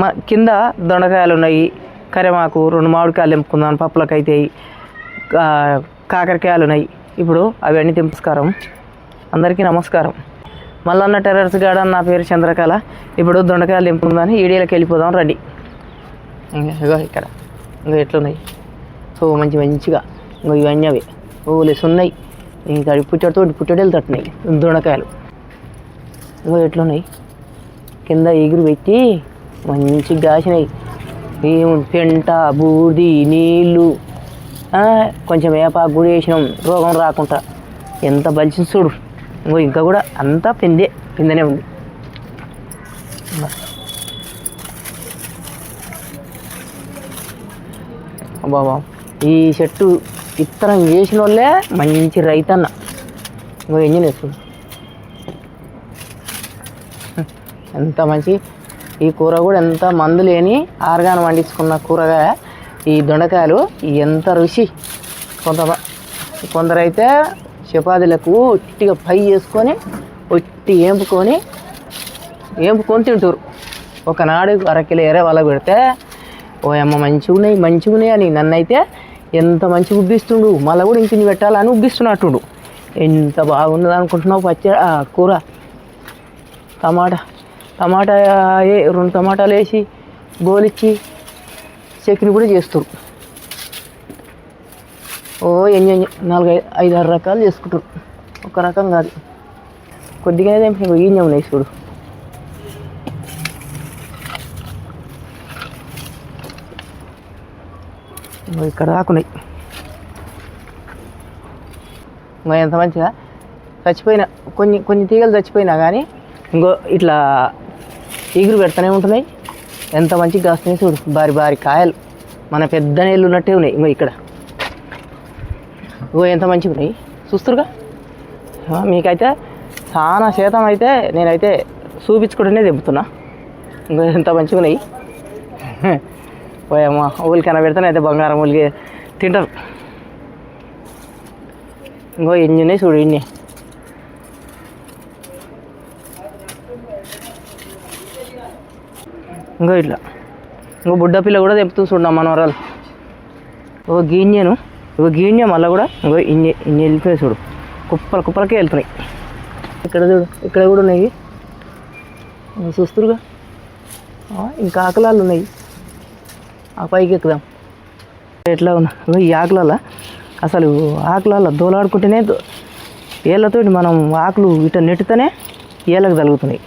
మా కింద దొండకాయలు ఉన్నాయి కరివేమాకు రెండు మామిడికాయలు తెంపుకుందాం పప్పులకు అయితే కాకరకాయలు ఉన్నాయి ఇప్పుడు అవన్నీ తెంపుస్కారం. అందరికీ నమస్కారం. మల్లన్న టెర్రర్స్ గార్డెన్ నా పేరు చంద్రకళ. ఇప్పుడు దొండకాయలు తెంపుకుందాని ఈడీలకు వెళ్ళిపోదాం రండి. ఇంకా ఇగో ఇక్కడ. ఇంకా ఎట్లున్నాయి? సో మంచి మంచిగా. ఇంకో ఇవన్నీ అవి. ఓలేసి ఉన్నాయి. ఇంకా పుట్టడితో పుట్టడేలు తట్టున్నాయి దొండకాయలు. ఇంకో ఎట్లున్నాయి? కింద ఎగురు పెట్టి మంచిగా కాసినాయి ఏముంది? పెంట బూది నీళ్ళు కొంచెం వేపాకు కూడా వేసినాం. రోగం రాకుండా. ఎంత బలిచింది చూడు. ఇంకో ఇంకా కూడా అంతా పిందే. పిందనే ఉంది. బాబా ఈ చెట్టు విత్తనం వేసిన వాళ్ళే మంచి రైతన్న. ఇంకో ఎంజిన్ వేస్తుంది ఎంత మంచి ఈ కూర కూడా ఎంత మందు లేని ఆర్గాన్ వండించుకున్న కూరగాయ ఈ దొండకాయలు. ఎంత రుచి. కొంత కొందరైతే చపాతీలకు ఒట్టిగా పై చేసుకొని ఒట్టి ఏంపుకొని ఏంపుకొని తింటారు. ఒకనాడు అరకిలో ఎరే వాళ్ళ పెడితే ఓ అమ్మ మంచిగా ఉన్నాయి మంచిగా ఉన్నాయి అని నన్నైతే ఎంత మంచిగా ఉబ్బిస్తుండు. మళ్ళీ కూడా ఇంటిని పెట్టాలని ఉబ్బిస్తున్నట్టుండు. ఎంత బాగుంది అనుకుంటున్నావు పచ్చ కూర. టమాటా. టమాటా రెండు టమాటాలు వేసి గోలిచ్చి చట్నీ కూడా చేస్తారు ఓ ఎన్ని ఎన్ని నాలుగు ఐదు ఐదు ఆరు రకాలు చేసుకుంటారు ఒక రకం కాదు. కొద్దిగానే తెంపి ఇంకో ఈయన ఉన్నాయి చూడు ఇక్కడ దాకున్నాయి ఇంకా ఎంత మంచిగా చచ్చిపోయిన కొన్ని కొన్ని తీగలు చచ్చిపోయినా కానీ ఇంకో ఇట్లా ఈగురు పెడతానే ఉంటున్నాయి ఎంత మంచిగా కాస్తున్నాయి చూడు. భారీ భారీ కాయలు. మన పెద్ద నీళ్ళు ఉన్నట్టే ఉన్నాయి. ఇంకో ఇక్కడ. ఇగో ఎంత మంచిగా ఉన్నాయి. చూస్తురుగా మీకైతే చాలా శాతం అయితే నేనైతే చూపించుకుంటూనే తెంపుతున్నా. ఇంకో ఎంత మంచిగా ఉన్నాయి. పోయమ్మా ఊళ్ళకైనా పెడితేనే అయితే బంగారం ఊళ్ళకి తింటారు. ఇంకో ఎన్ని ఉన్నాయి చూడు ఇన్ని. ఇంకో ఇట్లా. ఇంకో బుడ్డ పిల్ల కూడా తెంపుతూ మన మనవరాలు. ఓ గీన్యను ఒక గీన్య మళ్ళీ కూడా ఇంకో ఇన్ని ఇన్ని వెళ్ళిపోయి చూడు. కుప్పల కుప్పలకే వెళ్తున్నాయి. ఇక్కడ చూడు ఇక్కడ కూడా ఉన్నాయి. చూస్తురుగా? ఇంకా ఆకలాలు ఉన్నాయి. ఆ పైకి ఎక్కుదాం. ఎట్లా ఉన్నా. ఈ ఆకులలో అసలు ఆకులలో దోలాడుకుంటేనే దో- ఏళ్ళతోటి మనం ఆకులు ఇట్లా నెట్టితేనే ఏళ్ళకు తగులుతున్నాయి.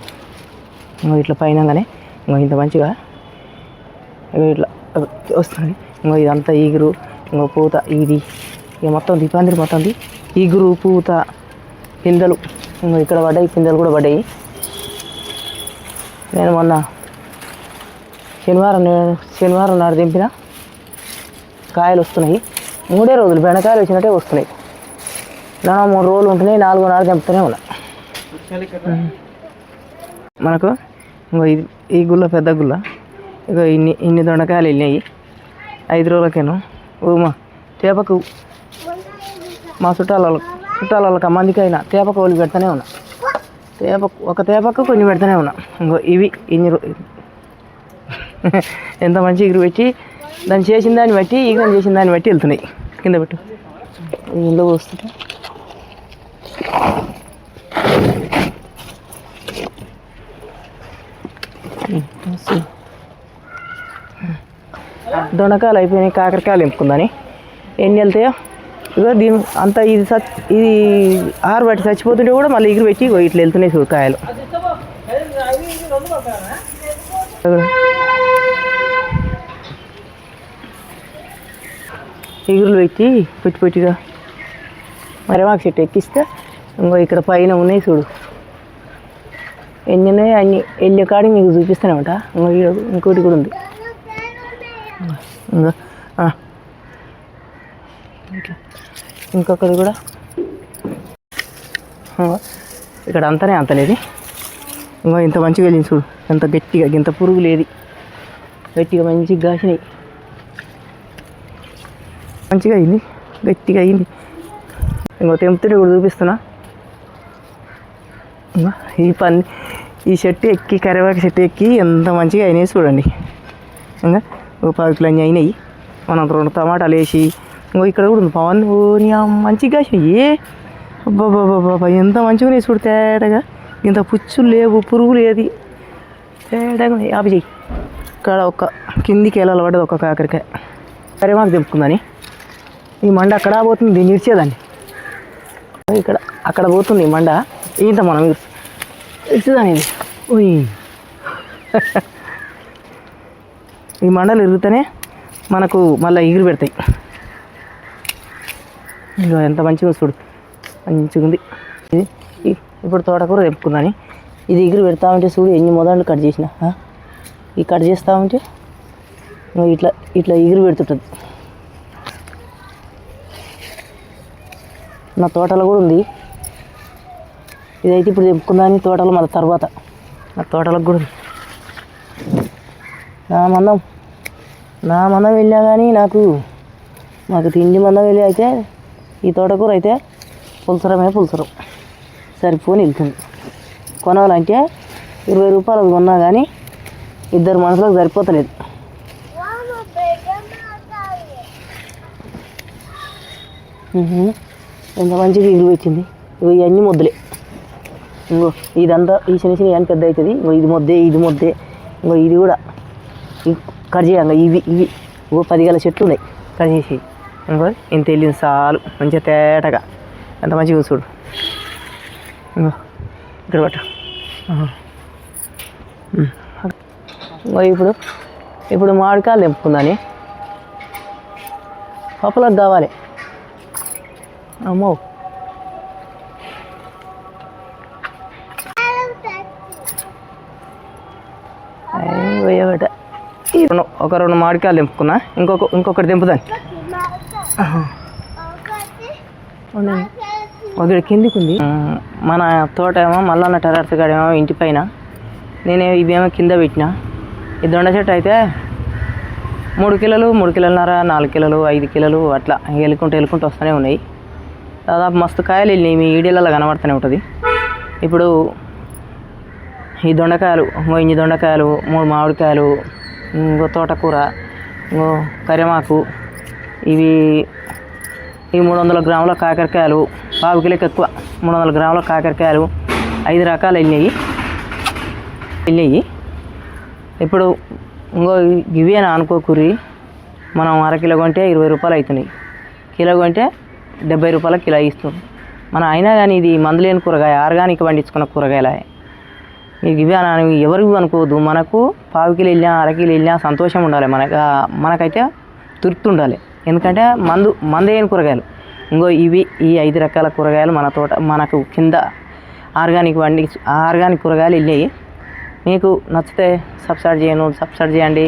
ఇట్లా పైనగానే. ఇంకో ఇంత మంచిగా. ఇట్లా వస్తుంది. ఇంకో ఇదంతా ఈగురు ఇంకో పూత ఇది. ఇక మొత్తం దీపాందిరి మొత్తం ఈగురు పూత పిందెలు. ఇంకో ఇక్కడ పడ్డాయి పిందెలు కూడా పడ్డాయి. నేను మొన్న శనివారం నే- శనివారం నాడు దింపిన కాయలు వస్తున్నాయి. మూడే రోజులు బెండకాయలు వచ్చినట్టే వస్తున్నాయి. నా మూడు రోజులు ఉంటున్నాయి. నాలుగో నాడు తెంపుతూనే ఉన్నా. మనకు ఇంకో ఇది ఈ గుల్ల పెద్ద గుల్ల ఇగో ఇన్ని ఇన్ని దొండకాయలు వెళ్ళినాయి ఐదు రోజులకేను. ఊమా తేపకు మా చుట్టాల వాళ్ళ- చుట్టాల వాళ్ళకి మందికి అయినా తేపకు ఒలి పెడతానే ఉన్నా. తేపకు ఒక తేపకు కొన్ని పెడతానే ఉన్నా. ఇంకో ఇవి ఇన్ని ఎంత మంచి ఎగురు పెట్టి దాన్ని చేసిన దాన్ని బట్టి ఈగలు చేసిన దాన్ని బట్టి వెళ్తున్నాయి. కింద పెట్టు. ఇందులో వస్తుంటే దొండకాయలు అయిపోయినాయి కాకరకాయలు ఎంపుకుందని ఎన్ని వెళ్తాయో? ఇగో దీని అంతా ఇది సచ్ ఇది ఆరు బట్టి చచ్చిపోతుంటే కూడా మళ్ళీ ఎగురు పెట్టి ఇగో ఇట్లా వెళ్తున్నాయి చూడు కాయలు. ఎగురులు పెట్టి పెట్టిగా. మరి మాకు చెట్టు ఎక్కిస్తే ఇంకో ఇక్కడ పైన ఉన్నాయి చూడు. ఎన్ని అన్ని వెళ్ళే కాడికి మీకు చూపిస్తానమాట. ఇంకోటి కూడా ఉంది. ఇంకొకటి కూడా. ఇక్కడ అంతనే అంతలేదు. ఇంకా ఇంత మంచిగా వెళ్ళింది చూడు. ఎంత గట్టిగా ఇంత పురుగు లేదు. గట్టిగా మంచిగా కాసినాయి మంచిగా అయింది. గట్టిగా అయింది. ఇంకో తెంపుతుంటే కూడా చూపిస్తున్నా. ఈ పని ఈ చెట్టు ఎక్కి కరివేపాకు చెట్టు ఎక్కి ఎంత మంచిగా అయినాయి చూడండి. ఇంకా ఓ పది అన్నీ అయినాయి. మనం రెండు టమాటాలు వేసి ఇంకో ఇక్కడ కూడా ఉంది పవన్. ఓ మంచిగా ఏ? అబ్బాబాబాబా ఎంత మంచిగా ఉన్నాయి చూడు తేడాగా. ఇంత పుచ్చులు లేవు పురుగులు ఏది తేటగా ఆపి చెయ్యి. ఇక్కడ ఒక కిందికి వెళ్ళాలి పడ్డది ఒక కాకరకాయ. సరే మాకు ఈ మండ అక్కడ పోతుంది దీన్ని ఇచ్చేదాన్ని ఇక్కడ అక్కడ పోతుంది ఈ మండ. ఇంత మనం ఇచ్చేదాన్ని ఇది ఉయ్. ఈ మండలు ఇరుగుతూనే మనకు మళ్ళీ ఎగిరి పెడతాయి. ఇంకా ఎంత మంచిగా ఉంది చూడు. మంచిగా ఉంది ఇది ఇప్పుడు తోటకూర తెప్పుకుందని ఇది ఎగిరి పెడతా ఉంటే చూడు ఎన్ని మొదళ్ళు కట్ చేసిన. ఈ కట్ చేస్తా ఉంటే ఇట్లా ఇట్లా ఎగిరి పెడుతుంటుంది. నా తోటలో కూడా ఉంది. ఇదైతే ఇప్పుడు తెప్పుకుందని తోటలు మళ్ళీ తర్వాత. ఆ తోటలకు కూడా. నా మందం. నా మందం వెళ్ళా కానీ నాకు నాకు తిండి మందం వెళ్ళి అయితే ఈ తోటకూర అయితే పులసరమే పులసరం. సరిపోని వెళ్తుంది. కొనాలంటే ఇరవై రూపాయలు అది కొన్నా కానీ ఇద్దరు మనుషులకు సరిపోతలేదు. ఎంత మంచిగా ఎగురు వచ్చింది ఇగో ఇవన్నీ ముద్దలే. ఇంకో ఇదంతా ఈ చిన్న చిన్న ఇవన్నీ పెద్ద అవుతుంది? ఇంకో ఇది మొద్దే ఇది మొద్దే. ఇంకో ఇది కూడా. కట్ చేయంగా ఇవి ఇవి. ఇంకో పది గల చెట్లు ఉన్నాయి. కట్ చేసి ఇంకో ఇంత వెళ్ళింది చాలు. మంచిగా తేటగా. ఎంత మంచిగా చూడు. ఇంకో ఇక్కడ పట్టు. ఇంకో ఇప్పుడు ఇప్పుడు మామిడికాయలు తెంపుకుందని. పప్పులకు కావాలి. అమ్మో. ఒక రెండు మామిడికాయలు తెంపుకున్నా. ఇంకొక ఇంకొకటి తెంపుదాన్ని ఒకటి కిందికి ఉంది ఉమ్, మన తోట ఏమో మల్లన్న టెరర్స్ కాడేమో ఇంటి పైన. నేను ఇవేమో కింద పెట్టిన. ఈ దొండ చెట్టు అయితే మూడు కిలోలు మూడు కిలోలన్నర నాలుగు కిలోలు ఐదు కిలోలు అట్లా ఎలుకుంటూ ఎలుకుంటూ వస్తూనే ఉన్నాయి. దాదాపు మస్తు కాయలు వెళ్ళినాయి. మీ ఈడేళ్ళలో కనబడుతూనే ఉంటుంది. ఇప్పుడు ఈ దొండకాయలు ఇంకో ఇన్ని దొండకాయలు మూడు మామిడికాయలు ఇంకో తోటకూర ఇంకో కరిమాకు ఇవి ఈ మూడు వందల గ్రాముల కాకరకాయలు పావు కిలోకి ఎక్కువ మూడు వందల గ్రాముల కాకరకాయలు ఐదు రకాలు వెళ్ళినాయి. వెళ్ళినాయి. ఇప్పుడు ఇంకో ఇవి అని అనుకోకూరి మనం అరకిలో కొంటే ఇరవై రూపాయలు అవుతున్నాయి. కిలో కొంటే డెబ్బై రూపాయల కిలో ఇస్తుంది మనం అయినా కానీ ఇది మందులేని కూరగాయ ఆర్గానిక్ పండించుకున్న కూరగాయలే మీకు ఇవి అని ఎవరికి అనుకోవద్దు. మనకు పావు కిలో వెళ్ళినా అరకిలో వెళ్ళినా సంతోషం ఉండాలి. మనకు మనకైతే తృప్తి ఉండాలి. ఎందుకంటే మందు మందేయని కూరగాయలు. ఇంకో ఇవి ఈ ఐదు రకాల కూరగాయలు మన తోట మనకు కింద ఆర్గానిక్ వండి ఆర్గానిక్ కూరగాయలు వెళ్ళాయి మీకు నచ్చితే సబ్స్క్రైబ్ చేయను సబ్స్క్రైబ్ చేయండి.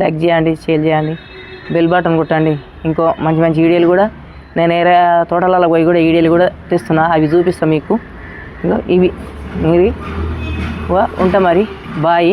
లైక్ చేయండి షేర్ చేయండి. బెల్ బటన్ కొట్టండి. ఇంకో మంచి మంచి వీడియోలు కూడా నేను వేరే తోటలలో పోయి కూడా వీడియోలు కూడా తెస్తున్నా. అవి చూపిస్తాను మీకు. ఇగో ఇవి. మీరు ఉంటా మరి బాయ్